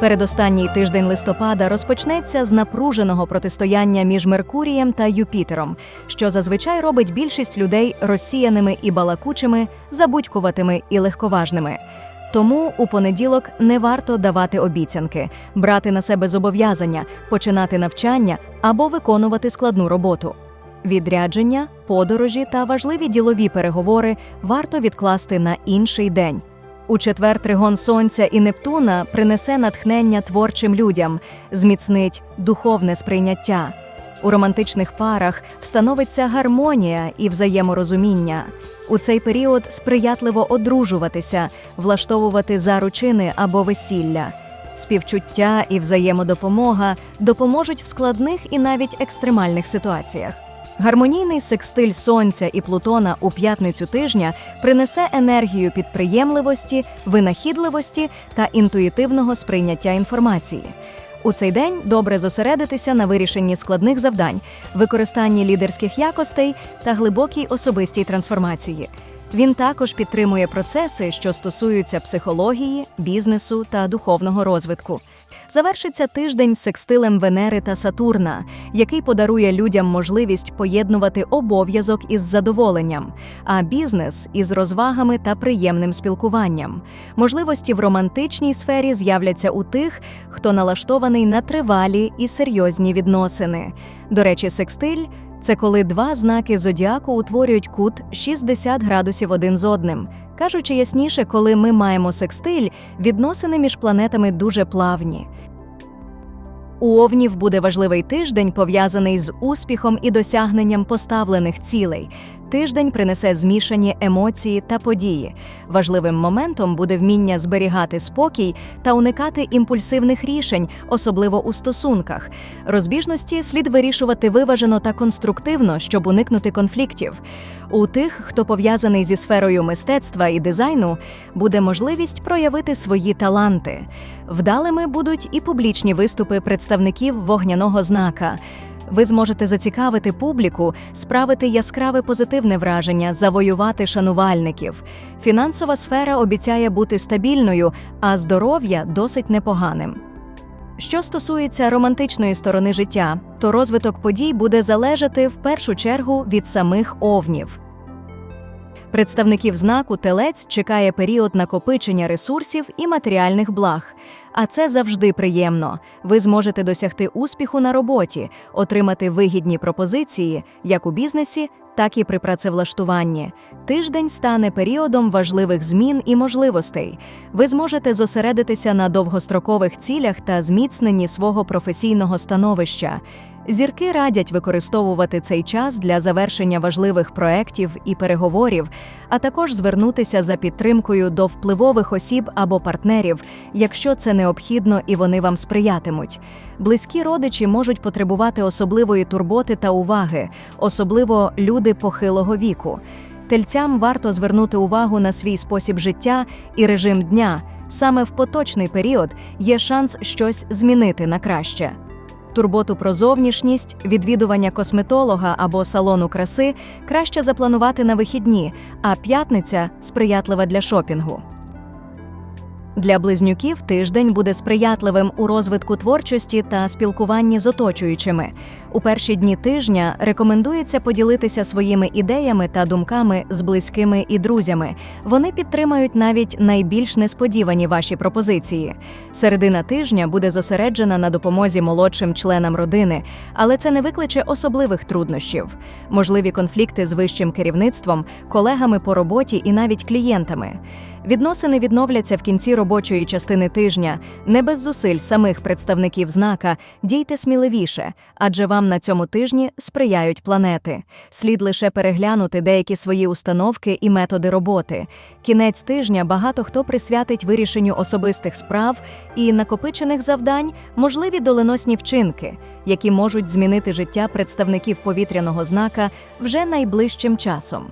Передостанній тиждень листопада розпочнеться з напруженого протистояння між Меркурієм та Юпітером, що зазвичай робить більшість людей розсіяними і балакучими, забудькуватими і легковажними. Тому у понеділок не варто давати обіцянки, брати на себе зобов'язання, починати навчання або виконувати складну роботу. Відрядження, подорожі та важливі ділові переговори варто відкласти на інший день. У четвер тригон Сонця і Нептуна принесе натхнення творчим людям, зміцнить духовне сприйняття. У романтичних парах встановиться гармонія і взаєморозуміння. У цей період сприятливо одружуватися, влаштовувати заручини або весілля. Співчуття і взаємодопомога допоможуть в складних і навіть екстремальних ситуаціях. Гармонійний секстиль Сонця і Плутона у п'ятницю тижня принесе енергію підприємливості, винахідливості та інтуїтивного сприйняття інформації. У цей день добре зосередитися на вирішенні складних завдань, використанні лідерських якостей та глибокій особистій трансформації. Він також підтримує процеси, що стосуються психології, бізнесу та духовного розвитку. Завершиться тиждень секстилем Венери та Сатурна, який подарує людям можливість поєднувати обов'язок із задоволенням, а бізнес із розвагами та приємним спілкуванням. Можливості в романтичній сфері з'являться у тих, хто налаштований на тривалі і серйозні відносини. До речі, секстиль це коли два знаки зодіаку утворюють кут 60 градусів один з одним. Кажучи ясніше, коли ми маємо секстиль, відносини між планетами дуже плавні. У Овнів буде важливий тиждень, пов'язаний з успіхом і досягненням поставлених цілей. Тиждень принесе змішані емоції та події. Важливим моментом буде вміння зберігати спокій та уникати імпульсивних рішень, особливо у стосунках. Розбіжності слід вирішувати виважено та конструктивно, щоб уникнути конфліктів. У тих, хто пов'язаний зі сферою мистецтва і дизайну, буде можливість проявити свої таланти. Вдалими будуть і публічні виступи представників вогняного знака. Ви зможете зацікавити публіку, справити яскраве позитивне враження, завоювати шанувальників. Фінансова сфера обіцяє бути стабільною, а здоров'я досить непоганим. Що стосується романтичної сторони життя, то розвиток подій буде залежати в першу чергу від самих овнів. Представників знаку телець чекає період накопичення ресурсів і матеріальних благ. А це завжди приємно. Ви зможете досягти успіху на роботі, отримати вигідні пропозиції як у бізнесі, так і при працевлаштуванні. Тиждень стане періодом важливих змін і можливостей. Ви зможете зосередитися на довгострокових цілях та зміцненні свого професійного становища. Зірки радять використовувати цей час для завершення важливих проєктів і переговорів, а також звернутися за підтримкою до впливових осіб або партнерів, якщо це необхідно і вони вам сприятимуть. Близькі родичі можуть потребувати особливої турботи та уваги, особливо люди похилого віку. Тельцям варто звернути увагу на свій спосіб життя і режим дня. Саме в поточний період є шанс щось змінити на краще. Турботу про зовнішність, відвідування косметолога або салону краси краще запланувати на вихідні, а п'ятниця сприятлива для шопінгу. Для близнюків тиждень буде сприятливим у розвитку творчості та спілкуванні з оточуючими. У перші дні тижня рекомендується поділитися своїми ідеями та думками з близькими і друзями. Вони підтримають навіть найбільш несподівані ваші пропозиції. Середина тижня буде зосереджена на допомозі молодшим членам родини, але це не викличе особливих труднощів. Можливі конфлікти з вищим керівництвом, колегами по роботі і навіть клієнтами. Відносини відновляться в кінці робочої частини тижня. Не без зусиль самих представників знака дійте сміливіше, адже вам на цьому тижні сприяють планети. Слід лише переглянути деякі свої установки і методи роботи. Кінець тижня багато хто присвятить вирішенню особистих справ і накопичених завдань можливі доленосні вчинки, які можуть змінити життя представників повітряного знака вже найближчим часом.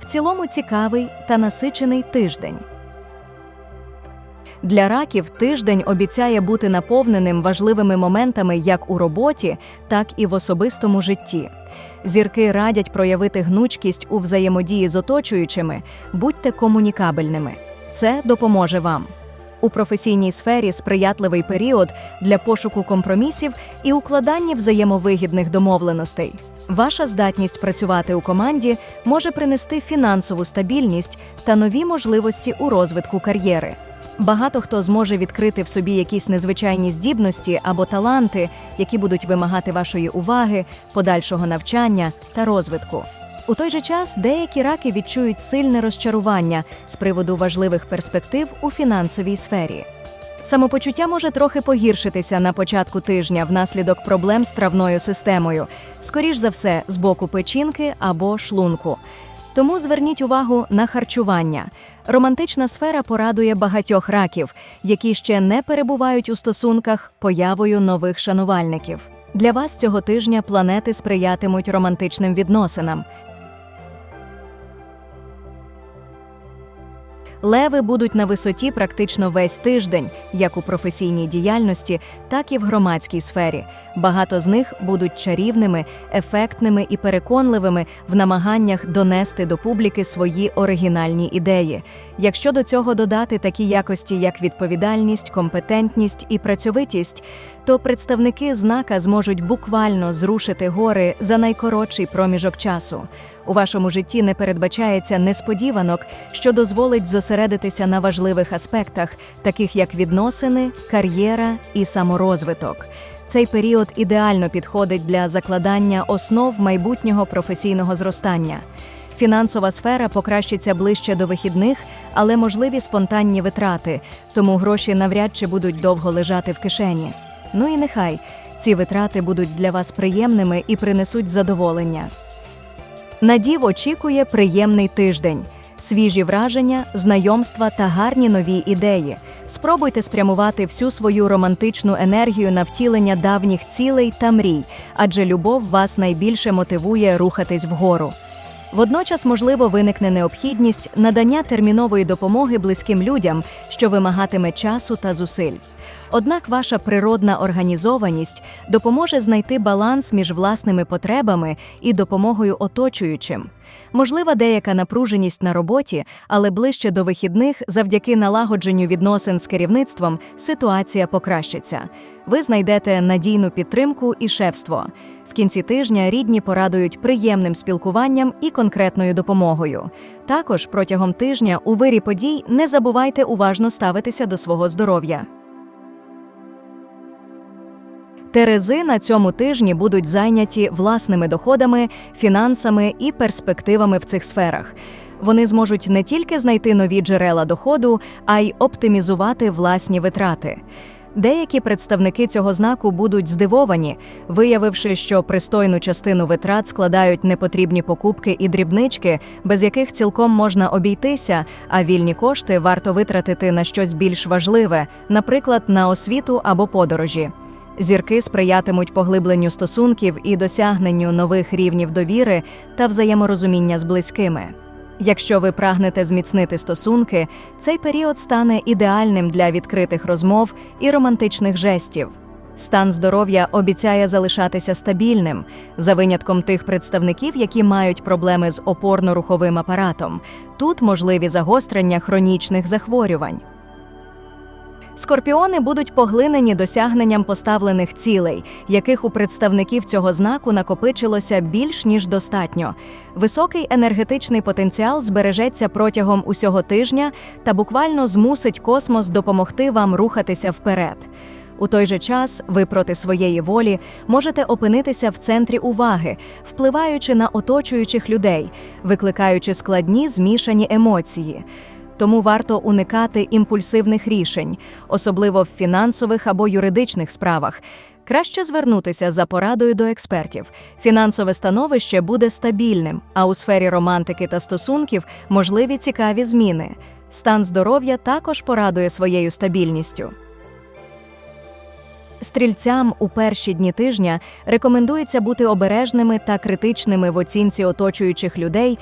В цілому цікавий та насичений тиждень. Для раків тиждень обіцяє бути наповненим важливими моментами як у роботі, так і в особистому житті. Зірки радять проявити гнучкість у взаємодії з оточуючими, будьте комунікабельними. Це допоможе вам. У професійній сфері сприятливий період для пошуку компромісів і укладання взаємовигідних домовленостей. Ваша здатність працювати у команді може принести фінансову стабільність та нові можливості у розвитку кар'єри. Багато хто зможе відкрити в собі якісь незвичайні здібності або таланти, які будуть вимагати вашої уваги, подальшого навчання та розвитку. У той же час деякі раки відчують сильне розчарування з приводу важливих перспектив у фінансовій сфері. Самопочуття може трохи погіршитися на початку тижня внаслідок проблем з травною системою, скоріш за все, з боку печінки або шлунку. Тому зверніть увагу на харчування. Романтична сфера порадує багатьох раків, які ще не перебувають у стосунках появою нових шанувальників. Для вас цього тижня планети сприятимуть романтичним відносинам. Леви будуть на висоті практично весь тиждень, як у професійній діяльності, так і в громадській сфері. Багато з них будуть чарівними, ефектними і переконливими в намаганнях донести до публіки свої оригінальні ідеї. Якщо до цього додати такі якості, як відповідальність, компетентність і працьовитість, то представники знака зможуть буквально зрушити гори за найкоротший проміжок часу. У вашому житті не передбачається несподіванок, що дозволить зосередитися на важливих аспектах, таких як відносини, кар'єра і саморозвиток. Цей період ідеально підходить для закладання основ майбутнього професійного зростання. Фінансова сфера покращиться ближче до вихідних, але можливі спонтанні витрати, тому гроші навряд чи будуть довго лежати в кишені. Ну і нехай ці витрати будуть для вас приємними і принесуть задоволення. Надів очікує приємний тиждень, свіжі враження, знайомства та гарні нові ідеї. Спробуйте спрямувати всю свою романтичну енергію на втілення давніх цілей та мрій, адже любов вас найбільше мотивує рухатись вгору. Водночас, можливо, виникне необхідність надання термінової допомоги близьким людям, що вимагатиме часу та зусиль. Однак ваша природна організованість допоможе знайти баланс між власними потребами і допомогою оточуючим. Можлива деяка напруженість на роботі, але ближче до вихідних, завдяки налагодженню відносин з керівництвом, ситуація покращиться. Ви знайдете надійну підтримку і шефство. В кінці тижня рідні порадують приємним спілкуванням і конкретною допомогою. Також протягом тижня у вирі подій не забувайте уважно ставитися до свого здоров'я. Терези на цьому тижні будуть зайняті власними доходами, фінансами і перспективами в цих сферах. Вони зможуть не тільки знайти нові джерела доходу, а й оптимізувати власні витрати. Деякі представники цього знаку будуть здивовані, виявивши, що пристойну частину витрат складають непотрібні покупки і дрібнички, без яких цілком можна обійтися, а вільні кошти варто витратити на щось більш важливе, наприклад, на освіту або подорожі. Зірки сприятимуть поглибленню стосунків і досягненню нових рівнів довіри та взаєморозуміння з близькими. Якщо ви прагнете зміцнити стосунки, цей період стане ідеальним для відкритих розмов і романтичних жестів. Стан здоров'я обіцяє залишатися стабільним, за винятком тих представників, які мають проблеми з опорно-руховим апаратом. Тут можливі загострення хронічних захворювань. Скорпіони будуть поглинені досягненням поставлених цілей, яких у представників цього знаку накопичилося більш ніж достатньо. Високий енергетичний потенціал збережеться протягом усього тижня та буквально змусить космос допомогти вам рухатися вперед. У той же час ви проти своєї волі можете опинитися в центрі уваги, впливаючи на оточуючих людей, викликаючи складні змішані емоції тому варто уникати імпульсивних рішень, особливо в фінансових або юридичних справах. Краще звернутися за порадою до експертів. Фінансове становище буде стабільним, а у сфері романтики та стосунків можливі цікаві зміни. Стан здоров'я також порадує своєю стабільністю. Стрільцям у перші дні тижня рекомендується бути обережними та критичними в оцінці оточуючих людей,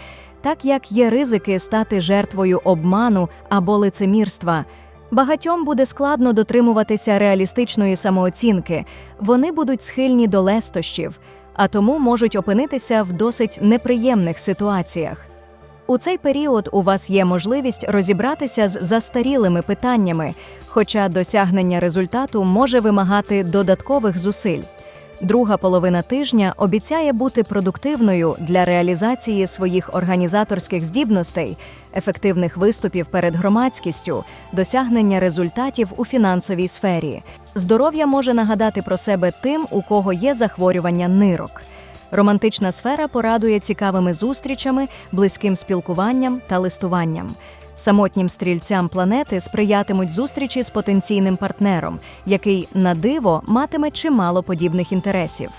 так як є ризики стати жертвою обману або лицемірства. Багатьом буде складно дотримуватися реалістичної самооцінки, вони будуть схильні до лестощів, а тому можуть опинитися в досить неприємних ситуаціях. У цей період у вас є можливість розібратися з застарілими питаннями, хоча досягнення результату може вимагати додаткових зусиль. Друга половина тижня обіцяє бути продуктивною для реалізації своїх організаторських здібностей, ефективних виступів перед громадськістю, досягнення результатів у фінансовій сфері. Здоров'я може нагадати про себе тим, у кого є захворювання нирок. Романтична сфера порадує цікавими зустрічами, близьким спілкуванням та листуванням. Самотнім стрільцям планети сприятимуть зустрічі з потенційним партнером, який на диво матиме чимало подібних інтересів.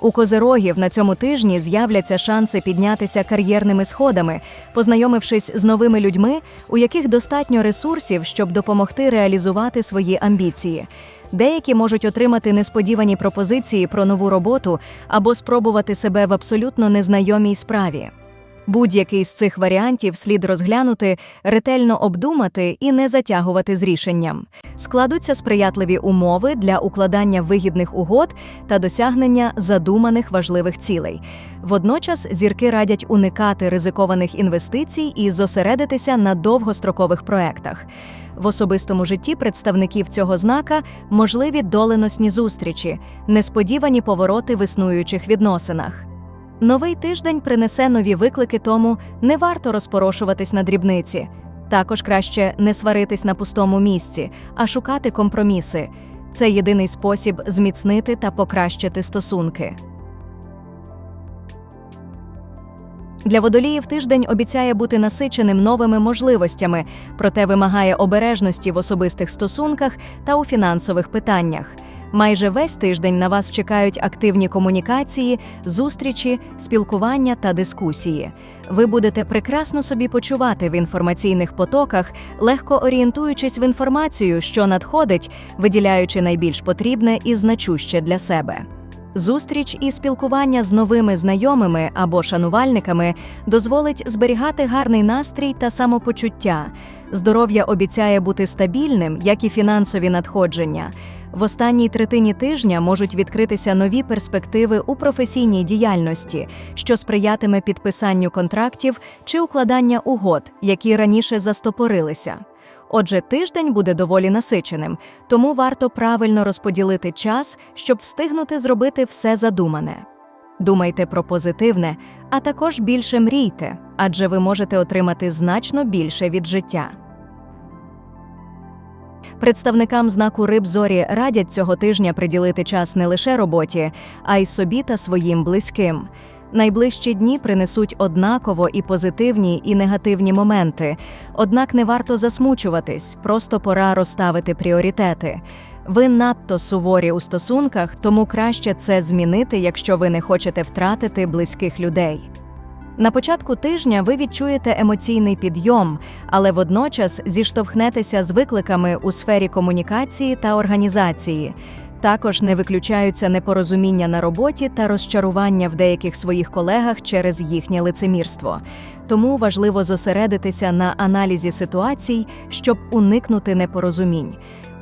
У козирогів на цьому тижні з'являться шанси піднятися кар'єрними сходами, познайомившись з новими людьми, у яких достатньо ресурсів, щоб допомогти реалізувати свої амбіції. Деякі можуть отримати несподівані пропозиції про нову роботу або спробувати себе в абсолютно незнайомій справі. Будь-який з цих варіантів слід розглянути, ретельно обдумати і не затягувати з рішенням. Складуться сприятливі умови для укладання вигідних угод та досягнення задуманих важливих цілей. Водночас зірки радять уникати ризикованих інвестицій і зосередитися на довгострокових проектах. В особистому житті представників цього знака можливі доленосні зустрічі, несподівані повороти в існуючих відносинах. Новий тиждень принесе нові виклики, тому не варто розпорошуватись на дрібниці. Також краще не сваритись на пустому місці, а шукати компроміси. Це єдиний спосіб зміцнити та покращити стосунки. Для водоліїв тиждень обіцяє бути насиченим новими можливостями, проте вимагає обережності в особистих стосунках та у фінансових питаннях. Майже весь тиждень на вас чекають активні комунікації, зустрічі, спілкування та дискусії. Ви будете прекрасно собі почувати в інформаційних потоках, легко орієнтуючись в інформацію, що надходить, виділяючи найбільш потрібне і значуще для себе. Зустріч і спілкування з новими знайомими або шанувальниками дозволить зберігати гарний настрій та самопочуття. Здоров'я обіцяє бути стабільним, як і фінансові надходження. В останній третині тижня можуть відкритися нові перспективи у професійній діяльності, що сприятиме підписанню контрактів чи укладання угод, які раніше застопорилися. Отже, тиждень буде доволі насиченим, тому варто правильно розподілити час, щоб встигнути зробити все задумане. Думайте про позитивне, а також більше мрійте, адже ви можете отримати значно більше від життя. Представникам знаку риб зорі радять цього тижня приділити час не лише роботі, а й собі та своїм близьким. Найближчі дні принесуть однаково і позитивні, і негативні моменти. Однак не варто засмучуватись, просто пора розставити пріоритети. Ви надто суворі у стосунках, тому краще це змінити, якщо ви не хочете втратити близьких людей. На початку тижня ви відчуєте емоційний підйом, але водночас зіштовхнетеся з викликами у сфері комунікації та організації. Також не виключаються непорозуміння на роботі та розчарування в деяких своїх колегах через їхнє лицемірство. Тому важливо зосередитися на аналізі ситуацій, щоб уникнути непорозумінь.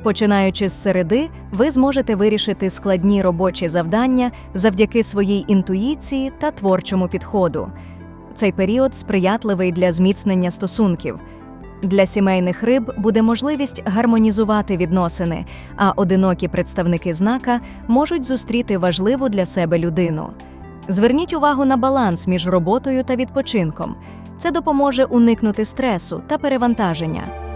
Починаючи з середи, ви зможете вирішити складні робочі завдання завдяки своїй інтуїції та творчому підходу. Цей період сприятливий для зміцнення стосунків. Для сімейних риб буде можливість гармонізувати відносини, а одинокі представники знака можуть зустріти важливу для себе людину. Зверніть увагу на баланс між роботою та відпочинком. Це допоможе уникнути стресу та перевантаження.